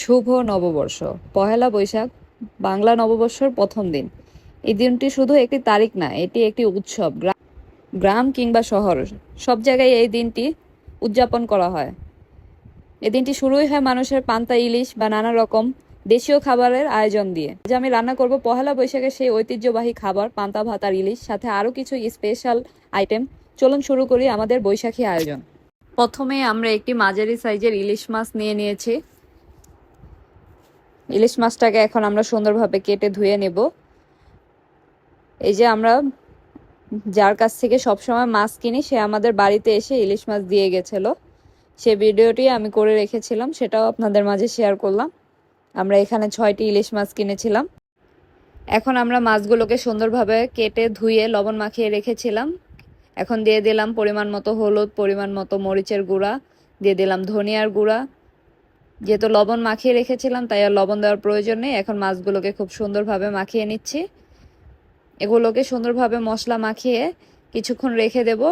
শুভ নববর্ষ। পহেলা বৈশাখ, বাংলা নববর্ষের প্রথম দিন। এই দিনটি শুধু একটি তারিখ না, এটি একটি উৎসব। গ্রাম কিংবা শহর, সব জায়গায় এই দিনটি উদযাপন করা হয়। এই দিনটি শুরুই হয় মানুষের পান্তা ইলিশ বা নানা রকম দেশীয় খাবারের আয়োজন দিয়ে। আজ আমি রান্না করব পহেলা বৈশাখের সেই ঐতিহ্যবাহী খাবার, পান্তা, ভাত আর ইলিশ, সাথে আরও কিছু স্পেশাল আইটেম চলুন শুরু করি আমাদের বৈশাখী আয়োজন। প্রথমে আমরা একটি মাঝারি সাইজের ইলিশ মাছ নিয়ে নিয়েছি। ইলিশ মাছটাকে এখন আমরা সুন্দরভাবে কেটে ধুয়ে নেব। এই যে আমরা যার কাছ থেকে সবসময় মাছ কিনি, সে আমাদের বাড়িতে এসে ইলিশ মাছ দিয়ে গেছিল। সে ভিডিওটি আমি করে রেখেছিলাম, সেটাও আপনাদের মাঝে শেয়ার করলাম। আমরা এখানে ছয়টি ইলিশ মাছ কিনেছিলাম। এখন আমরা মাছগুলোকে সুন্দরভাবে কেটে ধুয়ে লবণ মাখিয়ে রেখেছিলাম। এখন দিয়ে দিলাম পরিমাণ মতো হলুদ, পরিমাণ মতো মরিচের গুঁড়া, দিয়ে দিলাম ধনিয়ার গুঁড়া যেহেতু লবণ মাখিয়ে রেখেছিলাম, তাই আর লবণ দেওয়ার প্রয়োজন নেই। এখন মাছগুলোকে খুব সুন্দরভাবে মাখিয়ে নিচ্ছি। এগুলোকে সুন্দরভাবে মশলা মাখিয়ে কিছুক্ষণ রেখে দেব,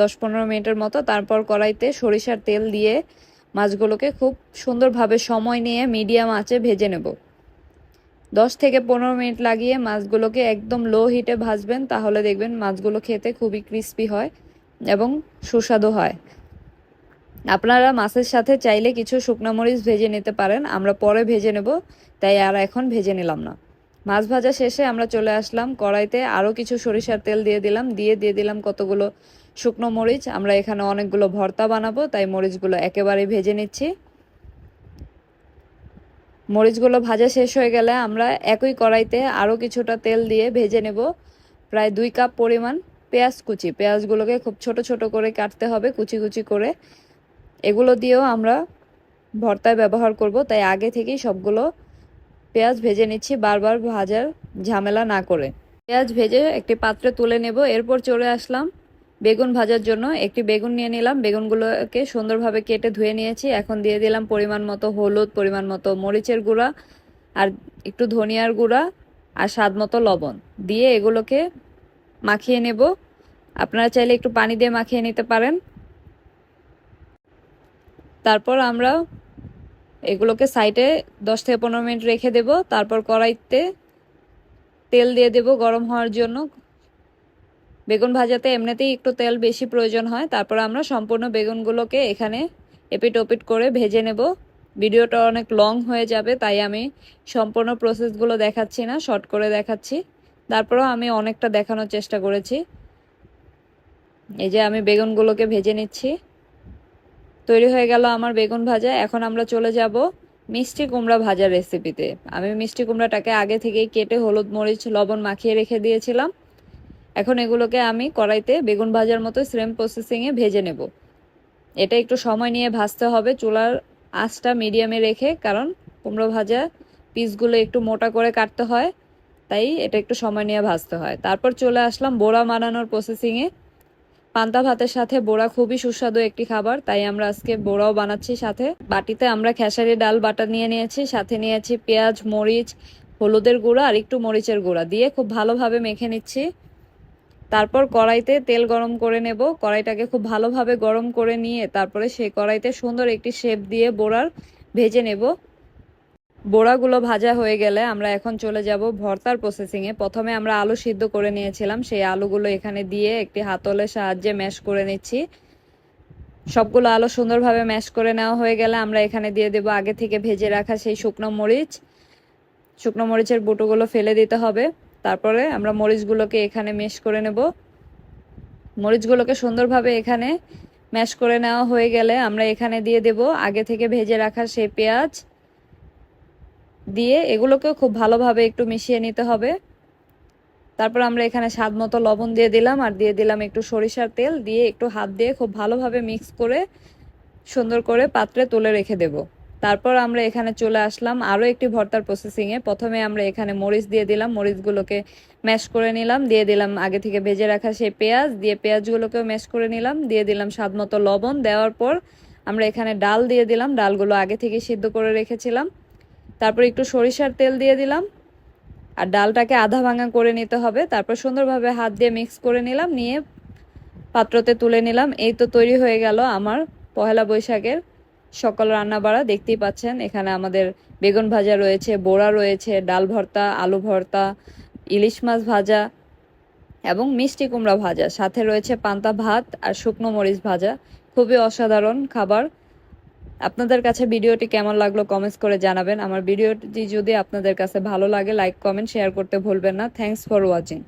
দশ পনেরো মিনিটের মতো। তারপর কড়াইতে সরিষার তেল দিয়ে মাছগুলোকে খুব সুন্দরভাবে সময় নিয়ে মিডিয়াম আঁচে ভেজে নেব। দশ থেকে পনেরো মিনিট লাগিয়ে মাছগুলোকে একদম লো হিটে ভাজবেন, তাহলে দেখবেন মাছগুলো খেতে খুবই ক্রিস্পি হয় এবং সুস্বাদু হয়। আপনারা মাছের সাথে চাইলে কিছু শুকনো মরিচ ভেজে নিতে পারেন, আমরা পরে ভেজে নেব, তাই আর এখন ভেজে নিলাম না। মাছ ভাজা শেষে আমরা চলে আসলাম কড়াইতে, আরও কিছু সরিষার তেল দিয়ে দিলাম, দিয়ে দিয়ে দিলাম কতগুলো শুকনো মরিচ, আমরা এখানে অনেকগুলো ভর্তা বানাবো, তাই মরিচগুলো একেবারে ভেজে নিচ্ছি। মরিচগুলো ভাজা শেষ হয়ে গেলে আমরা একই কড়াইতে আরও কিছুটা তেল দিয়ে ভেজে নেব, প্রায় দুই কাপ পরিমাণ পেঁয়াজ কুচি। পেঁয়াজগুলোকে খুব ছোট ছোট করে কাটতে হবে, কুচি কুচি করে। এগুলো দিয়েও আমরা ভর্তায় ব্যবহার করব, তাই আগে থেকেই সবগুলো পেঁয়াজ ভেজে নিচ্ছি, বারবার ভাজার ঝামেলা না করে। পেঁয়াজ ভেজে একটি পাত্রে তুলে নেব, এরপর চলে আসলাম বেগুন ভাজার জন্য। একটি বেগুন নিয়ে নিলাম, বেগুনগুলোকে সুন্দরভাবে কেটে ধুয়ে নিয়েছি। এখন দিয়ে দিলাম পরিমাণ মতো হলুদ, পরিমাণ মতো মরিচের গুঁড়া আর একটু ধনিয়ার গুঁড়া আর স্বাদ মতো লবণ। দিয়ে এগুলোকে মাখিয়ে নেব। আপনারা চাইলে একটু পানি দিয়ে মাখিয়ে নিতে পারেন। তারপর আমরা এগুলোকে সাইডে দশ থেকে পনেরো মিনিট রেখে দেব। তারপর কড়াইতে তেল দিয়ে দেব গরম হওয়ার জন্য। বেগুন ভাজাতে এমনিতেই একটু তেল বেশি প্রয়োজন হয়। তারপর আমরা সম্পূর্ণ বেগুনগুলোকে এখানে এপিট ওপিট করে ভেজে নেব। ভিডিওটা অনেক লং হয়ে যাবে, তাই আমি সম্পূর্ণ প্রসেসগুলো দেখাচ্ছি না শর্ট করে দেখাচ্ছি। তারপরেও আমি অনেকটা দেখানোর চেষ্টা করেছি। এই যে আমি বেগুনগুলোকে ভেজে নিচ্ছি। তৈরি হয়ে গেল আমার বেগুন ভাজা। এখন আমরা চলে যাব মিষ্টি কুমড়া ভাজার রেসিপিতে আমি মিষ্টি কুমড়াটাকে আগে থেকেই কেটে হলুদ, মরিচ, লবণ মাখিয়ে রেখে দিয়েছিলাম। এখন এগুলোকে আমি কড়াইতে বেগুন ভাজার মতো সেম প্রসেসিংয়ে ভেজে নেব। এটা একটু সময় নিয়ে ভাজতে হবে। চুলার আঁচটা মিডিয়ামে রেখে, কারণ কুমড়ো ভাজা পিসগুলো একটু মোটা করে কাটতে হয়, তাই এটা একটু সময় নিয়ে ভাজতে হয়। তারপর চলে আসলাম বোড়া বানানোর প্রসেসিংয়ে পান্তা ভাতের সাথে বোড়া খুবই সুস্বাদু একটি খাবার, তাই আমরা আজকে বোড়াও বানাচ্ছি সাথে। বাটিতে আমরা খেসারি, ডাল বাটা নিয়ে নিয়েছি, সাথে নিয়েছি পেঁয়াজ, মরিচ, হলুদের গুঁড়া আর একটু মরিচের গুঁড়া দিয়ে খুব ভালোভাবে মেখে নিচ্ছি। তারপর কড়াইতে তেল গরম করে নেব। কড়াইটাকে খুব ভালোভাবে গরম করে নিয়ে তারপরে সেই কড়াইতে সুন্দর একটি শেপ দিয়ে বোড়ার ভেজে নেব। বোড়াগুলো ভাজা হয়ে গেলে আমরা এখন চলে যাব ভর্তার প্রসেসিংয়ে প্রথমে আমরা আলু সিদ্ধ করে নিয়েছিলাম, সেই আলুগুলো এখানে দিয়ে একটি হাতলের সাহায্যে ম্যাশ করে নিচ্ছি। সবগুলো আলু সুন্দরভাবে ম্যাশ করে নেওয়া হয়ে গেলে আমরা এখানে দিয়ে দেব আগে থেকে ভেজে রাখা সেই শুকনো মরিচ। শুকনো মরিচের বুটোগুলো ফেলে দিতে হবে, তারপরে আমরা মরিচগুলোকে এখানে মেশ করে নেব। মরিচগুলোকে সুন্দরভাবে এখানে ম্যাশ করে নেওয়া হয়ে গেলে আমরা এখানে দিয়ে দেব আগে থেকে ভেজে রাখা সেই পেঁয়াজ। দিয়ে এগুলোকেও খুব ভালোভাবে একটু মিশিয়ে নিতে হবে। তারপর আমরা এখানে স্বাদ মতো লবণ দিয়ে দিলাম আর দিয়ে দিলাম একটু সরিষার তেল দিয়ে একটু হাত দিয়ে খুব ভালোভাবে মিক্স করে সুন্দর করে পাত্রে তুলে রেখে দেব। তারপর আমরা এখানে চলে আসলাম আরও একটি ভর্তার প্রসেসিংয়ে প্রথমে আমরা এখানে মরিচ দিয়ে দিলাম, মরিচগুলোকে ম্যাশ করে নিলাম, দিয়ে দিলাম আগে থেকে ভেজে রাখা সেই পেঁয়াজ, দিয়ে পেঁয়াজগুলোকেও ম্যাশ করে নিলাম, দিয়ে দিলাম স্বাদ মতো লবণ। দেওয়ার পর আমরা এখানে ডাল দিয়ে দিলাম, ডালগুলো আগে থেকে সিদ্ধ করে রেখেছিলাম। তারপর একটু সরিষার তেল দিয়ে দিলাম। আর ডালটাকে আধা ভাঙা করে নিতে হবে। তারপর সুন্দরভাবে হাত দিয়ে মিক্স করে নিলাম, নিয়ে পাত্রতে তুলে নিলাম। এই তো তৈরি হয়ে গেল আমার পহেলা বৈশাখের সকল রান্না বাড়া দেখতেই পাচ্ছেন, এখানে আমাদের বেগুন ভাজা রয়েছে, বোড়া রয়েছে, ডাল ভর্তা, আলু ভর্তা, ইলিশ মাছ ভাজা এবং মিষ্টি কুমড়া ভাজা। সাথে রয়েছে পান্তা ভাত আর শুকনো মরিচ ভাজা। খুবই অসাধারণ খাবার। আপনাদের কাছে ভিডিওটি কেমন লাগল কমেন্টস করে জানাবেন। আমার ভিডিওটি যদি আপনাদের কাছে ভালো লাগে লাইক কমেন্ট শেয়ার করতে ভুলবেন না। Thanks for watching